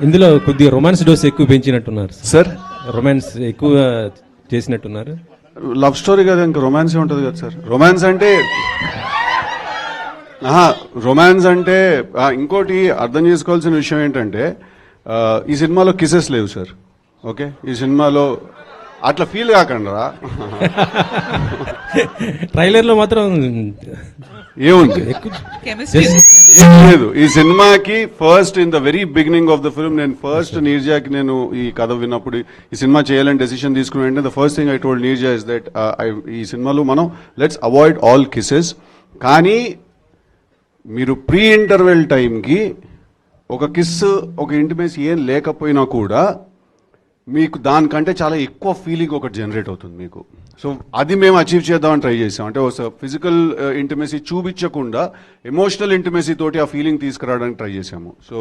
ఇందులో కొద్దిగా romance dose ఎక్కువ పెంచినట్టున్నారు సార్ రొమాన్స్ ఎక్కువ చేసినట్టున్నారు. లవ్ స్టోరీ కదా ఇంకా రొమాన్స్ ఉంటుంది కదా సార్ రొమాన్స్ అంటే ఆహా, రొమాన్స్ అంటే ఇంకోటి అర్థం చేసుకోవాల్సిన విషయం ఏంటంటే ఈ సినిమాలో కిసెస్ లేవు సార్ ఓకే ఈ సినిమాలో అట్లా ఫీల్ కాకండి రా. ట్రైలర్లో మాత్రం ఏముంది? ఎక్కువ లేదు. ఈ సినిమాకి first in the very beginning of the film నేను ఫస్ట్ నీర్జాకి నేను ఈ కథ విన్నప్పుడు ఈ సినిమా చేయాలని డెసిషన్ తీసుకున్న వెంటనే the first thing I told Neerja is that uh, ఈ సినిమాలో మనం లెట్స్ అవాయిడ్ ఆల్ కిసెస్ కానీ మీరు ప్రీ ఇంటర్వెల్ టైంకి ఒక కిస్ ఒక ఇంటిమేసి ఏం లేకపోయినా కూడా మీకు దానికంటే చాలా ఎక్కువ ఫీలింగ్ ఒకటి జనరేట్ అవుతుంది మీకు. సో అది మేము అచీవ్ చేద్దామని ట్రై చేసాం. అంటే ఒక ఫిజికల్ ఇంటిమెసీ uh, చూపించకుండా ఎమోషనల్ ఇంటిమెసీ తోటి ఆ ఫీలింగ్ తీసుకురావడానికి ట్రై చేసాము. సో